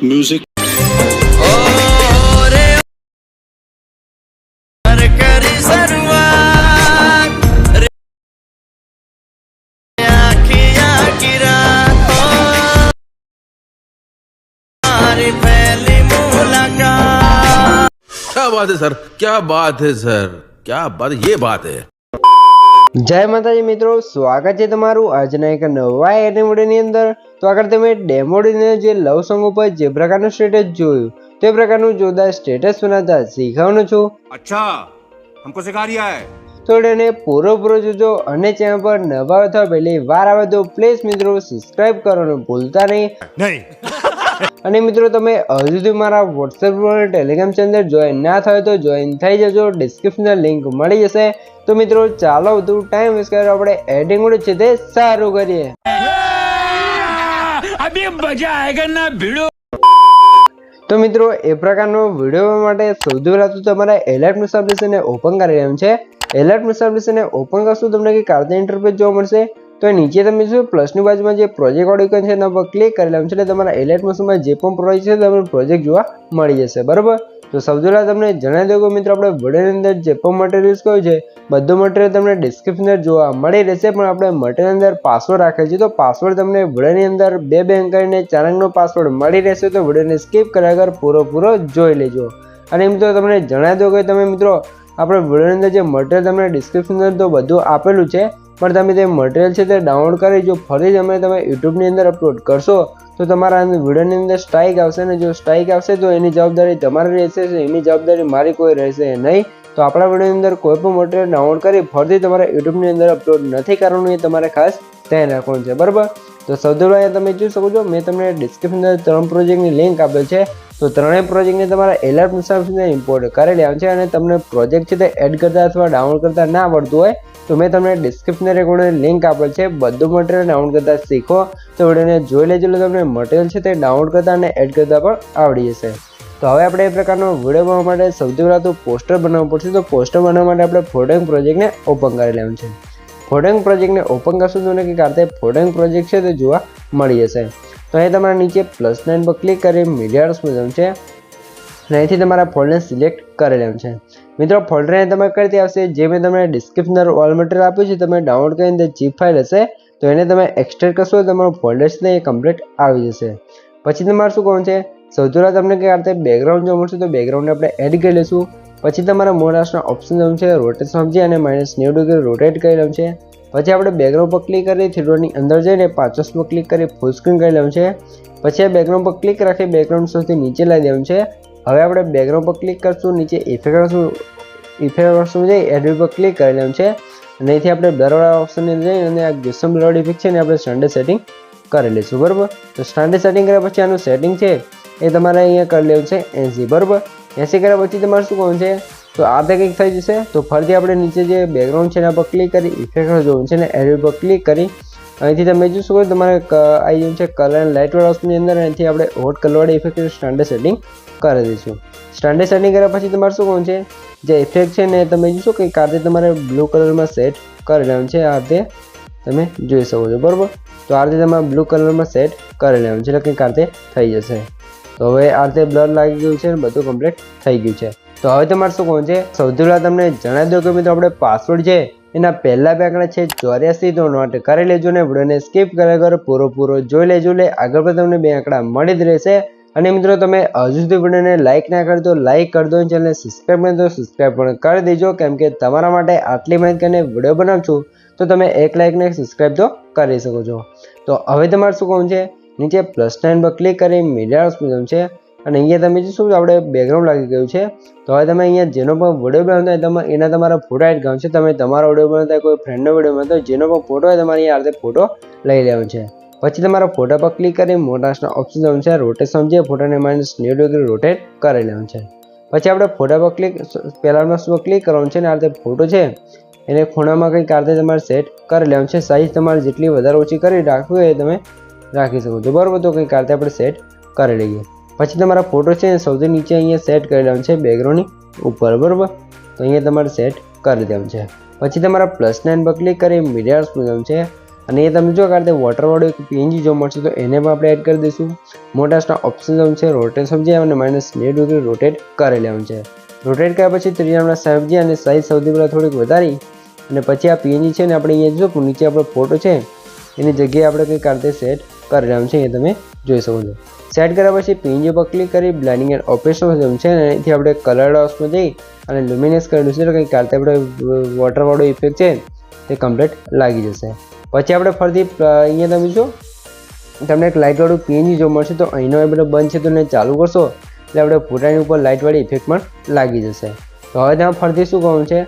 Music क्या बात है सर? क्या बात है सर? क्या बात ये बात है। જય માતાજી મિત્રો સ્વાગત છે તમારું આજના એક નવા એનિમોડીની અંદર. તો આગળ તમે ડેમોડીને જે લવ સોંગ ઉપર જે પ્રકારનું સ્ટેટસ જોયું તે પ્રકારનું જોરદાર સ્ટેટસ બનાવતા શીખવાનું છું. અચ્છા હમકો સિખા રહ્યા હે તો એને પૂરો પૂરો જોજો અને ચેનલ પર નવા અથવા પહેલી વાર આવે તો પ્લીઝ મિત્રો સબસ્ક્રાઇબ કરવાનું ભૂલતા નહીં. નહીં. અને મિત્રો તમે હજુ સુધી મારા વોટ્સએપ પર ટેલિગ્રામ ચેનલ જોઈન ના થયો તો જોઈન થઈ જજો. ડિસ્ક્રિપ્શન લિંક મળી જશે. તો મિત્રો ચાલો તો ટાઈમ વેસ્ટ કર્યો આપણે એડિંગ છે તે સારું કરીએ. તો મિત્રો એ પ્રકારનો વીડિયો માટે સૌથી પહેલાં તો તમારે એલર્ટ મિસ એપ્લિકેશનને ઓપન કરી રહ્યું છે. એલર્ટ મિસ એપ્લિકેશનને ઓપન કરશું તમને કે કાર્ય ઇન્ટરફેસ જોવા મળશે. તો નીચે તમે શું પ્લસની બાજુમાં જે પ્રોજેક્ટ ઓડિકન છે એના પર ક્લિક કરી લેવાનું છે. એટલે તમારા એલર્ટ મિસમાં જે પણ પ્રોજેક્ટ છે, તમને પ્રોજેક્ટ જોવા મળી જશે. બરાબર? તો સૌથી તમને જણાવી દઉં કે મિત્રો, આપણે વિડીયોની અંદર જે પણ મટીરિયલ્સ કર્યું છે, બધું મટીરિયલ તમને ડિસ્ક્રિપ્શન જોવા મળી રહેશે. પણ આપણે મટીરિયલ અંદર પાસવર્ડ રાખેલ છે. તો પાસવર્ડ તમને વિડીયોની અંદર બે બેંક કરીને ચાર અંકનો પાસવર્ડ મળી રહેશે. તો વિડીયોને સ્કીપ કર્યા વગર પૂરો જોઈ લેજો. અને મિત્રો, તમને જણાવી દો કે તમે મિત્રો, આપણે વિડીયોની અંદર જે મટીરિયલ તમને ડિસ્ક્રિપ્શન અંદર તો બધું આપેલું છે. પણ તમે તે મટીરિયલ છે તે ડાઉનલોડ કરી, જો ફરી તમે તમે યુટ્યુબની અંદર અપલોડ કરશો, તો તમારા વિડીયોની અંદર સ્ટ્રાઇક આવશે ને જો સ્ટ્રાઇક આવશે, તો એની જવાબદારી તમારી રહેશે એની જવાબદારી મારી કોઈ રહેશે નહીં. તો આપણા વિડીયોની અંદર કોઈ પણ મટીરિયલ ડાઉનલોડ કરી, ફરીથી તમારે યુટ્યુબની અંદર અપલોડ નથી કરવાનું, એ તમારે ખાસ ધ્યાન રાખવાનું છે, બરાબર? તો સૌથી પહેલાં તમે જોઈ શકો છો, મેં તમને ડિસ્ક્રિપ્શન અંદર ત્રણ પ્રોજેક્ટની લિંક આપેલ છે. તો ત્રણેય પ્રોજેક્ટને તમારા એલર્ટ મુસાફરીને ઇમ્પોર્ટ કરી લેવાનું છે અને તમને પ્રોજેક્ટ છે તે એડ કરતા અથવા ડાઉનલોડ કરતા ના આવડતું હોય, તો મેં તમને ડિસ્ક્રિપ્શન રેકોર્ડની લિંક આપેલ છે. બધું મટીરિયલ ડાઉનલોડ કરતા શીખો. તો વિડીયોને જોઈ લેજો તમને મટીરિયલ છે તે ડાઉનલોડ કરતા અને એડ કરતા પણ આવડી જશે. તો હવે આપણે એ પ્રકારનો વીડિયો બનાવવા માટે સૌથી પહેલાં તો પોસ્ટર બનાવવું પડશે. તો પોસ્ટર બનાવવા માટે આપણે ફોટોઈંગ પ્રોજેક્ટને ઓપન કરી લેવાનું છે. ફોટોઈંગ પ્રોજેક્ટને ઓપન કરશું તો કે કારણે ફોટોઈંગ પ્રોજેક્ટ છે તે જોવા મળી જશે. તો અહીં તમારે નીચે પ્લસ નાઇન પર ક્લિક કરી મીડિયાર્સ મુજબ છે. અને અહીંથી તમારા ફોલ્ડરને સિલેક્ટ કરી લેવાનું છે. મિત્રો ફોલ્ડરને તમે કરતી આવશે? જે મેં તમને ડિસ્ક્રિપ્શન ઓલ મટીરિયલ આપ્યું છે, તમે ડાઉનલોડ કરીને જીપ ફાઇલ હશે, તો એને તમે એક્સટેન્ડ કરશો તમારું ફોલ્ડર છે એ કમ્પ્લીટ આવી જશે. પછી તમારે શું કહું છે? સૌથી પહેલાં તમને કઈ રીતે બેકગ્રાઉન્ડ જોવા મળશે તો બેકગ્રાઉન્ડને આપણે એડ કરી લઈશું. પછી તમારા મોડાસના ઓપ્શન જવું છે રોટેટ સમજી અને માઇનસ નેવું ડિગ્રી રોટેટ કરી લેવું છે. પછી આપણે બેકગ્રાઉન્ડ પર ક્લિક કરી થિયેટરની અંદર જઈને પાછો પર ક્લિક કરી ફૂલ સ્ક્રીન કરી લેવું છે. પછી આ બેકગ્રાઉન્ડ પર ક્લિક રાખી બેકગ્રાઉન્ડ સૌથી નીચે લાવી દેવું છે. હવે આપણે બેકગ્રાઉન્ડ પર ક્લિક કરશું, નીચે ઇફેક્ટ કરશું ઇફેક્ટ કરશું જઈ એડિટ પર ક્લિક કરી લેવું છે. અને અહીંથી આપણે બ્લરવાળા ઓપ્શનની જઈને અને આ ગેસમ બ્લર ઇફેક્ટ છે ને આપણે સ્ટાન્ડર્ડ સેટિંગ કરી લઈશું, બરાબર? તો સ્ટાન્ડર્ડ સેટિંગ કર્યા પછી આનું સેટિંગ છે એ તમારે અહીંયા કરી લેવું છે એસી બરાબર? એસી કર્યા પછી તમારે શું કરવાનું છે? તો આ તે કંઈક થઈ જશે. તો ફરીથી આપણે નીચે જે બેકગ્રાઉન્ડ છે એના પર ક્લિક કરી ઇફેક્ટ જોવું છે ને એડિટ પર ક્લિક કરી. અહીંથી તમે જોશો કે તમારે આવી જવું છે કલર એન્ડ લાઇટ ઓપ્શનની અંદર અહીંથી આપણે હોટ કલરવાળી ઇફેક્ટ સ્ટાન્ડર્ડ સેટિંગ કરી દઈશું. સ્ટાન્ડર્ડ સેટિંગ કર્યા પછી તમારે શું કરવાનું છે? જે ઇફેક્ટ છે ને તમે જોશો કે કાતે તમારે બ્લુ કલરમાં સેટ કરી લેવાનું છે, આ રીતે તમે જોઈ શકો છો, બરાબર? તો આ રીતે તમારે બ્લુ કલરમાં સેટ કરી લેવાનું છે, એટલે કંઈક આ રીતે થઈ જશે. તો હવે આ રીતે બ્લર લાગી ગયું છે અને બધું કમ્પ્લીટ થઈ ગયું છે. તો હવે તમારે શું કહું છે? સૌથી પહેલાં તમને જણાવી દો કે મિત્રો, આપણે પાસવર્ડ છે, એના પહેલા બે આંકડા છે, ચોર્યાસી. તો નોટ કરી લેજો ને, વિડીયોને સ્કીપ કર્યા કરો પૂરો પૂરો જોઈ લેજો એટલે આગળ પણ તમને બે આંકડા મળી જ રહેશે. અને મિત્રો, તમે હજુ સુધી વિડીયોને લાઇક ના કરી દો લાઇક કરી દો ચેનલને સબસ્ક્રાઈબ નહીં તો સબસ્ક્રાઈબ પણ કરી દેજો, કેમ કે તમારા માટે આટલી મહેનત કરીને વીડિયો બનાવું છું, તો તમે એક લાઇક ને સબસ્ક્રાઈબ તો કરી શકો છો. તો હવે તમારે શું કહું છે? નીચે પ્લસ નાઇન પર ક્લિક કરી મીડિયા ઓપ્શન છે. અને અહીંયા તમે શું આપણે બેકગ્રાઉન્ડ લાગી ગયું છે. તો હવે તમે અહીંયા જેનો પણ વીડિયો બનાવતા હોય તમે, એના તમારા ફોટા એડ ગમશે તમે તમારો વીડિયો બનાવતા હોય, કોઈ ફ્રેન્ડનો વીડિયો બનાવતા હોય, જેનો પણ ફોટો હોય તમારે અહીંયા ફોટો લઈ લેવાનો છે. પછી તમારા ફોટા પર ક્લિક કરી મોટાસના ઓપ્શન છે. રોટેટ છે ફોટાને માઇનસ નેવું ડિગ્રી રોટેટ કરી લેવાનું છે. પછી આપણે ફોટા પર ક્લિક પહેલામાં શું ક્લિક કરવાનું છે ને આ રીતે ફોટો છે. એને ખૂણામાં કંઈક આ રીતે તમારે સેટ કરી લેવાનું છે. સાઇઝ તમારે જેટલી વધારે ઓછી કરી રાખવી હોય તમે રાખી શકો છો. બરાબર, તો કંઈક આ આપણે સેટ કરી લઈએ. પછી તમારા ફોટો છે એ સૌથી નીચે અહીંયા સેટ કરી લેવાનું છે બેકગ્રાઉન્ડની ઉપર, બરાબર? તો અહીંયા તમારે સેટ કરી દેવાનું છે. પછી તમારા પ્લસ નાઇન પર ક્લિક કરી મીડિયાર્સ જવાનું છે. અને એ તમે જો આ રીતે વોટરવાળું એક પીએનજી જોવા મળશે, તો એને પણ આપણે એડ કરી દઈશું. મોટાસના ઓપ્શન જેમ છે રોટેટ સમજી અને માઇનસ નેવું ડિગ્રી રોટેટ કરી લેવાનું છે. રોટેટ કર્યા પછી ત્રીજા સમજી અને સાઈઝ સૌથી પહેલાં થોડીક વધારી અને પછી આ પીએનજી છે ને આપણે અહીંયા જો નીચે આપણો ફોટો છે, એની જગ્યાએ આપણે કંઈક આ સેટ કરી રહ્યા છે એ તમે જોઈ શકો છો. સેટ કર્યા પછી પીનજી પર ક્લિક કરી બ્લાઇન્ડિંગ એન્ડ ઓપરેશન જેમ છે અને એથી આપણે કલર હાઉસમાં જઈ અને લ્યુમિનેસ કરેલું છે તો કંઈક કાલે આપણે વોટરવાળો ઇફેક્ટ છે તે કમ્પ્લીટ લાગી જશે. પછી આપણે ફરીથી અહીંયા તમે જો તમને એક લાઇટવાળું પીએનજી જોવા મળશે તો અહીંનો એ બધો છે તો એને ચાલુ કરશો, એટલે આપણે ફોટાની ઉપર લાઇટવાળી ઇફેક્ટ પણ લાગી જશે. તો હવે ત્યાં ફરીથી શું કહું છે,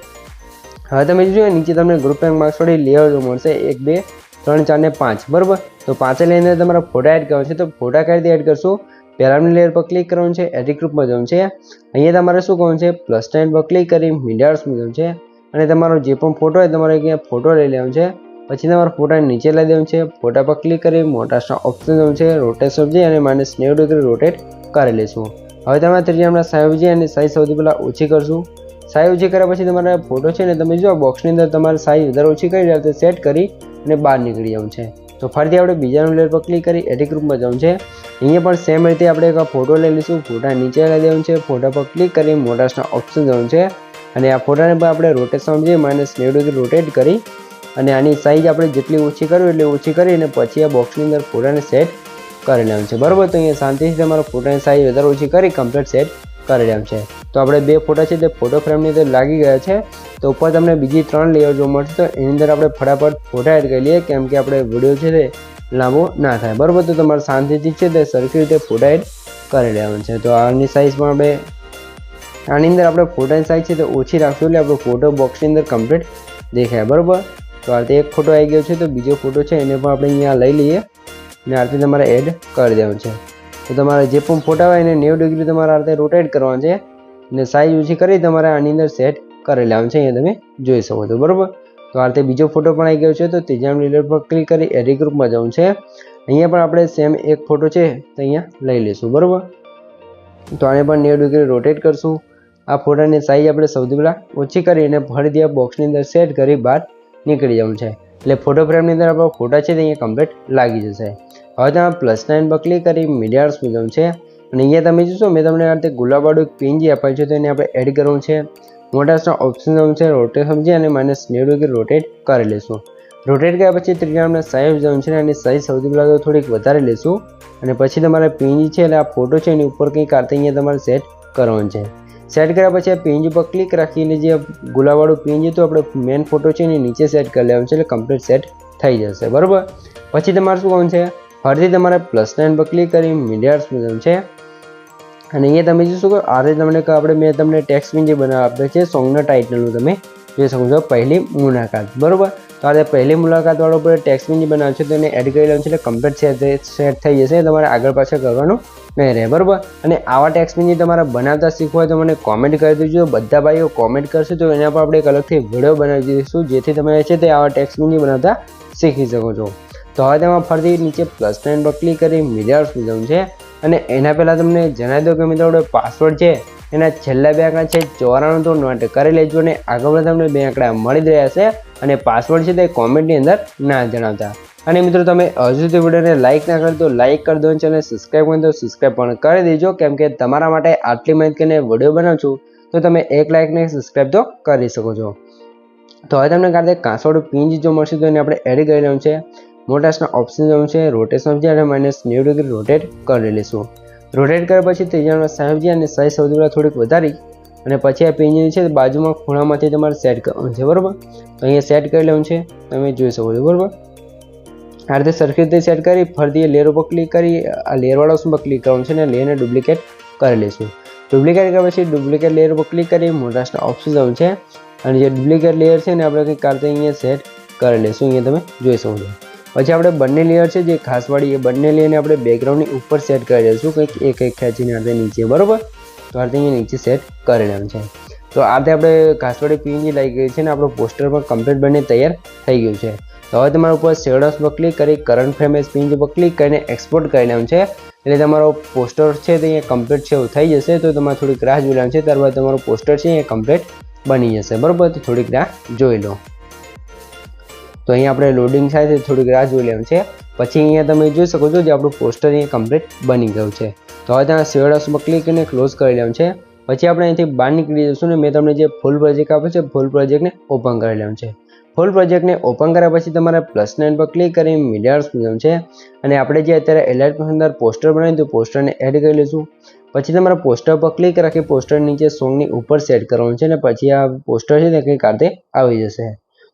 હવે તમે જોયું નીચે તમને ગ્રુપ રેન્ક માર્ક્સવાળી લેયર જોવા મળશે, એક, બે ત્રણ, ચાર ને પાંચ, બરાબર? તો પાંચે લઈને તમારા ફોટા એડ કરવાનું છે. તો ફોટા કઈ રીતે એડ કરશું? પહેલાની લેયર પર ક્લિક કરવાનું છે એડિટ ગ્રુપમાં જવાનું છે. અહીંયા તમારે શું કરવાનું છે? પ્લસ ટાઈમ પર ક્લિક કરી મીડિયાર્સમાં જવાનું છે. અને તમારો જે પણ ફોટો હોય, તમારે અહીંયા ફોટો લઈ લેવાનો છે. પછી તમારા ફોટા નીચે લઈ દેવાનું છે. ફોટા પર ક્લિક કરી મોટા ઓપ્શન જવાનું છે. રોટેશન સમજી અને માઇનસ નેવું ડિગ્રી રોટેટ કરી લઈશું હવે તમે ત્રીજા હમણાં સાઈઝ અને સાઈઝ સૌથી પહેલાં ઓછી કરશું. સાઈઝ ઓછી કર્યા પછી તમારા ફોટો છે ને, તમે જો બોક્સની અંદર તમારે સાઈઝ વધારે ઓછી કરી રીતે સેટ કરી અને બહાર નીકળી જવું છે. તો ફરીથી આપણે બીજાનું લેયર પર ક્લિક કરી એડિટ ગ્રુપમાં જવું છે. અહીંયા પણ સેમ રીતે આપણે એક ફોટો લઈ લઈશું. ફોટા નીચે લઈ દેવું છે. ફોટા પર ક્લિક કરી મોટાસના ઓપ્શન જવું છે. અને આ ફોટાને પણ આપણે રોટેશન સમજીએ માઇનસ નેવું રોટેટ કરી અને આની સાઈઝ આપણે જેટલી ઓછી કરવી એટલી ઓછી કરી અને પછી આ બોક્સની અંદર ફોટાને સેટ કરી લેવાનું છે. બરાબર? તો અહીંયા શાંતિથી તમારા ફોટાની સાઈઝ વધારે ઓછી કરી કમ્પ્લીટ સેટ કરી લેવાનું છે. તો આપણે બે ફોટા છે તે ફોટો ફ્રેમની અંદર લાગી ગયા છે. તો ઉપર તમને બીજી ત્રણ લેયર જોવા મળશે. તો એની અંદર આપણે ફટાફટ ફોટા એડ કરી લઈએ, કેમ કે આપણે વીડિયો છે તે લાંબો ના થાય. બરાબર, તો તમારે શાંતિથી છે તે સરખી રીતે ફોટા એડ કરી લેવાનું છે. તો આની સાઇઝ પણ આપણે આની અંદર આપણે ફોટાની સાઈઝ છે તે ઓછી રાખશું એટલે આપણો ફોટો બોક્સની અંદર કમ્પ્લીટ દેખાય. બરાબર? તો આ એક ફોટો આવી ગયો છે. તો બીજો ફોટો છે, એને પણ આપણે અહીંયા લઈ લઈએ. અને આ તમારે એડ કરી દેવાનું છે. તો તમારે જે પણ ફોટા હોય એને નેવું ડિગ્રી તમારે આ રોટેટ કરવાનું છે અને સાઈઝ ઓછી કરી તમારે આની અંદર સેટ કરી લેવાનું છે, અહીંયા તમે જોઈ શકો છો, બરાબર? તો આ રીતે બીજો ફોટો પણ આવી ગયો છે, તો ત્રીજા લીડર પર ક્લિક કરી એડિટ ગ્રુપમાં જવું છે. અહીંયા પણ આપણે સેમ એક ફોટો છે, તો અહીંયા લઈ લઈશું, બરાબર? તો આને પણ નેવું ડિગ્રી રોટેટ કરશું. આ ફોટાની સાઈઝ આપણે સૌથી પહેલાં ઓછી કરીને ફરીથી આ બોક્સની અંદર સેટ કરી બહાર નીકળી જવાનું છે. એટલે ફોટો ફ્રેમની અંદર આપણો ફોટા છે તે અહીંયા કમ્પ્લીટ લાગી જશે. હવે તમે પ્લસ નાઇન પર ક્લિક કરી મીડિયાર્સ જવાનું છે. અને અહીંયા તમે જોશો, મેં તમને આ રીતે ગુલાબવાળું એક પીનજી આપેલ છે, તો એને આપણે એડ કરવું છે. મોટા ઓપ્શન છે રોટેટ સમજી અને માઇનસ નેવું ડિગ્રી રોટેટ કરી લઈશું. રોટેટ કર્યા પછી ત્રીજા આપણે સાઈઝ જવાનું છે, અને સાઈઝ સૌથી પહેલાં તો થોડીક વધારે લઈશું. અને પછી તમારે પીનજી છે, એટલે આ ફોટો છે, એની ઉપર કંઈક આ અહીંયા તમારે સેટ કરવાનું છે. સેટ કર્યા પછી આ પીએનજી ઉપર ક્લિક રાખીને જે ગુલાબવાળું પીએનજી તો આપણે મેન ફોટો છે, એની નીચે સેટ કરી લેવાનું છે, એટલે કમ્પ્લીટ સેટ થઈ જશે. બરાબર? પછી તમારે શું કહું છે? ફરીથી તમારે પ્લસ નાઇન પર ક્લિક કરી મીડિયાર્સ જવાનું છે. અને અહીંયા તમે જોશો કે આ રીતે તમને આપણે મેં તમને ટેક્સ જે બનાવ આપે છે સોંગના ટાઇટલનું તમે જોઈ શકો છો, પહેલી મુલાકાત. બરાબર? તો આ પહેલી મુલાકાતવાળો પર ટેક્સ જે બનાવ છે, તો એને એડ કરી લેવાનું છે, એટલે કમ્પ્લીટ છે સેટ થઈ જશે. તમારે આગળ પાછળ કરવાનું નહીં રહે. બરાબર? અને આવા ટેક્સ જે તમારે બનાવતા શીખવું હોય તો મને કોમેન્ટ કરી દેજો. બધા ભાઈઓ કોમેન્ટ કરશે તો એના પર આપણે એક અલગથી વીડિયો બનાવી દઈશું, જેથી તમે છે તે આવા ટેક્સ બનાવતા શીખી શકો છો. તો હવે તેમાં ફરીથી નીચે પ્લસ નાઇન પર ક્લિક કરી મીડિયાર્સ જવું છે. અને એના પહેલાં તમને જણાવી દો કે મિત્રો પાસવર્ડ છે, એના છેલ્લા બે આંકડા છે ચોરાણું તો નોટ કરી લેજો અને આગળ તમને બે આંકડા મળી જ રહ્યા છે અને પાસવર્ડ છે તે કોમેન્ટની અંદર ના જણાવતા. અને મિત્રો તમે હજુ સુધી વિડીયોને લાઇક ના કરી તો લાઇક કરી દો અને સબસ્ક્રાઈબ કરી તો સબસ્ક્રાઈબ પણ કરી દેજો. કેમ કે તમારા માટે આટલી માહિતીને વીડિયો બનાવું છું, તો તમે એક લાઇકને સબસ્ક્રાઈબ તો કરી શકો છો. તો હવે તમને કારણે કાંસોડ પિન જો મળશે તો એને આપણે એડ કરી લેવું છે. મોટાસના ઓપ્શન જવાનું છે રોટેશન ઓફ અને માઇનસ નેવું ડિગ્રી રોટેટ કરી લઈશું. રોટેટ કર્યા પછી ત્રીજાનો સાહેબજી અને સાઈ પહેલાં થોડીક વધારી અને પછી આ પિંજની છે બાજુમાં ખૂણામાંથી તમારે સેટ કરવાનું છે, બરાબર? તો અહીંયા સેટ કરી લેવાનું છે, તમે જોઈ શકો છો, બરાબર? આ રીતે સરખી રીતે સેટ કરી, ફરીથી લેયર ઉપર ક્લિક કરી, આ લેયરવાળા ઓપ્શન ક્લિક કરવાનું છે અને લેયરને ડુપ્લિકેટ કરી લઈશું. ડુપ્લિકેટ કર્યા પછી ડુપ્લિકેટ લેયર ઉપર ક્લિક કરી મોટાસના ઓપ્શન જવું છે. અને જે ડુપ્લિકેટ લેયર છે ને, આપણે કંઈક કારતે અહીંયા સેટ કરી લઈશું, અહીંયા તમે જોઈ શકો છો. પછી આપણે બંને લેયર છે, જે ખાસવાળી એ બંને લેયરને આપણે બેકગ્રાઉન્ડની ઉપર સેટ કરી દઈશું. કંઈક એક એક ખેંચીને આપણે નીચે, બરાબર? તો આ નીચે સેટ કરી લેવાનું છે. તો આ આપણે ખાસવાળી પીએનજી લાગી ગઈ છે ને, આપણો પોસ્ટર પણ કમ્પ્લીટ બને તૈયાર થઈ ગયું છે. તો હવે તમારા ઉપર સેડસ પર ક્લિક કરી કરંટ ફ્રેમ એસ પીએનજી પર ક્લિક કરીને એક્સપોર્ટ કરી લેવાનું છે. એટલે તમારો પોસ્ટર છે તે અહીંયા કમ્પ્લીટ છે એવું થઈ જશે. તો તમારે થોડીક રાહ જોઈ લેવાનું છે. ત્યારબાદ તમારું પોસ્ટર છે એ કમ્પ્લીટ બની જશે. બરાબર? તો થોડીક રાહ જોઈ લો. તો અહીંયા આપણે લોડિંગ થાય થોડીક રાહ જોઈ લેવાનું છે. પછી અહીંયા તમે જોઈ શકો છો જે આપણું પોસ્ટર અહીંયા કમ્પ્લીટ બની ગયું છે. તો હવે ત્યાં સેવડ હાઉસમાં ક્લિક કરીને ક્લોઝ કરી લેવાનું છે. પછી આપણે અહીંથી બહાર નીકળી જઈશું ને મેં તમને જે ફૂલ પ્રોજેક્ટ આપ્યો છે ફૂલ પ્રોજેક્ટને ઓપન કરી લેવાનું છે. ફૂલ પ્રોજેક્ટને ઓપન કર્યા પછી તમારે પ્લસ નાઇન પર ક્લિક કરી મીડિયાર્સ મૂકવાનું છે. અને આપણે જે અત્યારે એલર્ટ અંદર પોસ્ટર બનાવ્યું તો પોસ્ટરને એડ કરી લઈશું. પછી તમારે પોસ્ટર પર ક્લિક રાખી પોસ્ટર નીચે સોંગની ઉપર સેટ કરવાનું છે અને પછી આ પોસ્ટર છે તે કંઈક આ આવી જશે.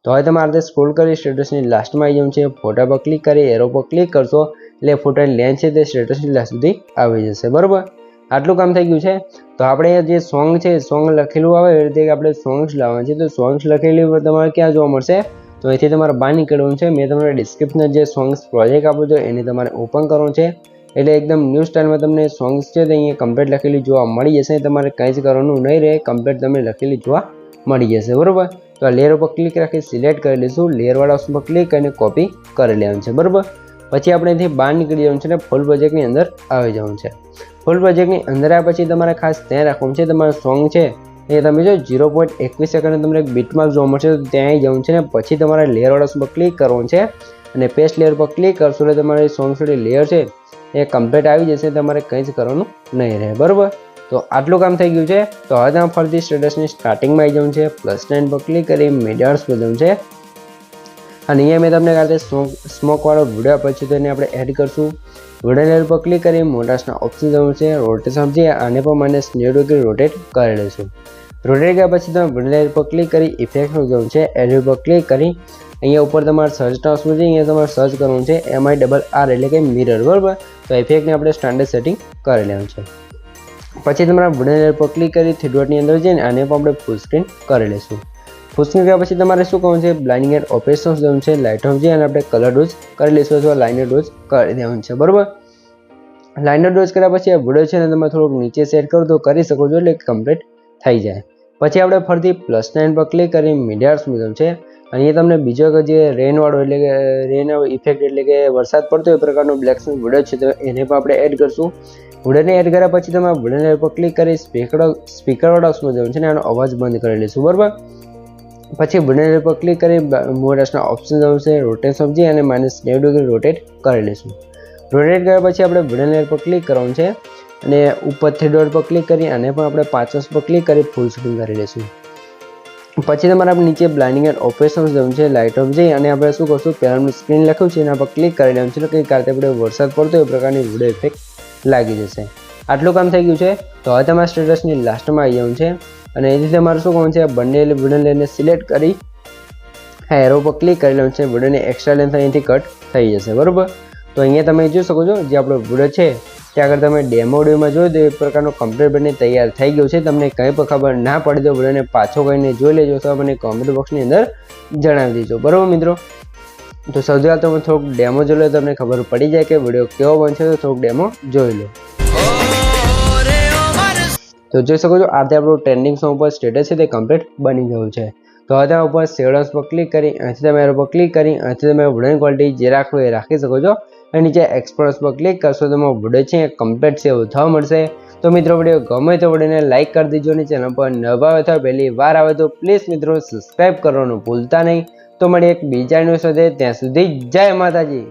તો હવે તમારે તે સ્ક્રોલ કરી સ્ટેટસની લાસ્ટમાં આવી જવું છે. ફોટા પર ક્લિક કરી એરો પર ક્લિક કરશો, એટલે ફોટાની લેન્થ છે તે સ્ટેટસની લાસ્ટ સુધી આવી જશે. બરાબર? આટલું કામ થઈ ગયું છે. તો આપણે જે સોંગ છે સોંગ લખેલું આવે, એ રીતે આપણે સોંગ્સ લાવવાના છે. તો સોંગ્સ લખેલી તમારે ક્યાં જોવા મળશે? તો અહીંથી તમારે બહાર નીકળવાનું છે. મેં તમને ડિસ્ક્રિપ્શન જે સોંગ્સ પ્રોજેક્ટ આપ્યો છે, એને તમારે ઓપન કરવાનું છે. એટલે એકદમ ન્યૂ સ્ટાઇલમાં તમને સોંગ્સ છે તે અહીંયા કમ્પ્લેટ લખેલી જોવા મળી જશે. તમારે કંઈ જ કરવાનું નહીં રહે કમ્પ્લેટ તમને લખેલી જોવા મળી જશે. બરાબર? તો આ લેયર ઉપર ક્લિક રાખી સિલેક્ટ કરી લઈશું. લેયરવાળા ઓપ્શન પર ક્લિક કરીને કોપી કરી લેવાનું છે, બરાબર? પછી આપણે અહીંથી બહાર નીકળી જવાનું છે અને ફૂલ પ્રોજેક્ટની અંદર આવી જવાનું છે. ફૂલ પ્રોજેક્ટની અંદર આવ્યા પછી તમારે ખાસ ધ્યાન રાખવાનું છે, તમારું સોંગ છે એ તમે જો ઝીરો પોઈન્ટ એકવીસ સેકન્ડ તમને એક બીટમાર્ક જોવા મળશે, તો ત્યાં જવું છે ને, પછી તમારે લેયરવાળા ઉપર ક્લિક કરવાનું છે અને પેસ્ટ લેયર પર ક્લિક કરશો એટલે તમારી સોંગ સુધી લેયર છે એ કમ્પ્લીટ આવી જશે, તમારે કંઈ જ કરવાનું નહીં રહે, બરાબર? તો આટલું કામ થઈ ગયું છે. તો હવે તમે ફરીથી સ્ટેટસની સ્ટાર્ટિંગમાં આવી જવું છે. પ્લસ નાઇન પર ક્લિક કરી મીડિયાર્સ જવું છે. અને અહીંયા મેં તમને કાલે સ્મોક સ્મોકવાળો વીડિયો આપ્યો છે તો એને આપણે એડ કરશું. વીડિયો લેવલ પર ક્લિક કરી મોટાસના ઓપ્શન જવું છે. રોટેશન છે આને પણ મને સ્નેડ ડિગ્રી રોટેટ કરી લઈશું રોટેટ કર્યા પછી તમે વીડિયો લેવલ પર ક્લિક કરી ઇફેક્ટ જવું છે. એડ પર ક્લિક કરી, અહીંયા ઉપર તમારે સર્ચ ઓપ્શન છે અહીંયા તમારે સર્ચ કરવાનું છે. એમઆઈ ડબલ આર એટલે કે મિરર બરાબર? તો ઇફેક્ટને આપણે સ્ટાન્ડર્ડ સેટિંગ કરી લેવાનું છે. પછી તમારા લેયર પર ક્લિક કરી થ્રી ડોટની અંદર જઈને આને પણ આપણે ફૂલ સ્ક્રીન કરી લઈશું. ફૂલ સ્ક્રીન કર્યા પછી તમારે શું કરવાનું છે? બ્લાઇન્ડિંગ એન્ડ ઓપરેશન્સ જવાનું છે લાઇટ ઓફ છે, અને આપણે કલર ડોઝ કરી લઈશું અથવા લાઇનર ડોઝ કરી દેવાનું છે, બરાબર? લાઇનર ડોઝ કર્યા પછી આ વીડિયો છે ને, તમે થોડુંક નીચે સેટ કરો તો કરી શકો છો એટલે કમ્પ્લીટ થઈ જાય. પછી આપણે ફરીથી પ્લસ નાઇન પર ક્લિક કરી મીડિયાર્સ મ્યુઝિયમ છે. અહીંયા તમને બીજો કે જે રેનવાળો એટલે કે રેન ઇફેક્ટ એટલે કે વરસાદ પડતો એ પ્રકારનો બ્લેક વીડિયો છે, તો એને પણ આપણે એડ કરશું. વિડીયોને એડ કર્યા પછી તમે વિડીયોને પર ક્લિક કરી સ્પીકર સ્પીકરવાળા મ્યુઝિયમ છે ને આનો અવાજ બંધ કરી લઈશું, બરાબર? પછી વીડિયો પર ક્લિક કરી મોડાસના ઓપ્શન આવશે રોટેટ સમજી અને માઇનસ નેવ ડિગ્રી રોટેટ કરી લઈશું. રોટેટ કર્યા પછી આપણે વીડિયો પર ક્લિક કરવાનું છે. અને ઉપર થ્રી ડોટ પર ક્લિક કરી અને પણ આપણે પાછળ પર ક્લિક કરી ફૂલ સ્ક્રીન કરી લઈશું પછી તમારે આપણે નીચે બ્લાઇન્ડિંગ એન્ડ ઓપરેશન જવું છે, લાઇટ ઓફ જઈ અને આપણે શું કરશું, પહેલાંનું સ્ક્રીન લખ્યું છે, એના પર ક્લિક કરી લેવું છે, એટલે કંઈ કારણે આપણે વરસાદ પડતો એ પ્રકારની વુડો ઇફેક્ટ લાગી જશે. આટલું કામ થઈ ગયું છે, તો હવે તમારા સ્ટેટસની લાસ્ટમાં આવી જવાનું છે અને એ રીતે તમારે શું કરવાનું છે બંને વુડન લઈને સિલેક્ટ કરી હા એરો પર ક્લિક કરી લેવું છે વુડનની એક્સ્ટ્રા લેન્થ અહીંથી કટ થઈ જશે, બરાબર? તો અહીંયા તમે જોઈ શકો છો, જે આપણો વીડિયો છે ત્યાં આગળ તમે ડેમો વિડીયોમાં જોયો તો એ પ્રકારનો કમ્પ્લીટ બને તૈયાર થઈ ગયું છે. તમને કંઈ પણ ખબર ના પડે તો વિડીયોને પાછો કહીને જોઈ લેજો, તો મને કોમેન્ટ બોક્સની અંદર જણાવી દેજો. બરાબર મિત્રો? તો સૌથી પહેલાં તમે થોડુંક ડેમો જોઈ લો, તમને ખબર પડી જાય કે વીડિયો કેવો બનશે, તો થોડુંક ડેમો જોઈ લો. તો જોઈ શકો છો, આ રીતે આપણું ટ્રેન્ડિંગ સોંગ ઉપર સ્ટેટસ છે, તે કમ્પ્લીટ બની ગયું છે. તો હવે તમે ઉપર સેવડન્સ પર ક્લિક કરી, અહીંથી તમે એના પર ક્લિક કરી, અહીંથી તમે વિડીયોની ક્વોલિટી જે રાખવું એ રાખી શકો છો. અને નીચે એક્સપ્રેસ પર ક્લિક કરશો તો વીડિયો છે કમ્પ્લીટ છે થવા મળશે. તો મિત્રો વીડિયો ગમે તો વિડીયોને લાઇક કરી દેજો અને ચેનલ પર નવા આવે તો પહેલી વાર આવે તો પ્લીઝ મિત્રો સબસ્ક્રાઈબ કરવાનું ભૂલતા નહીં. તો મળી એક બીજા ન્યૂઝ સાથે. ત્યાં સુધી જય માતાજી.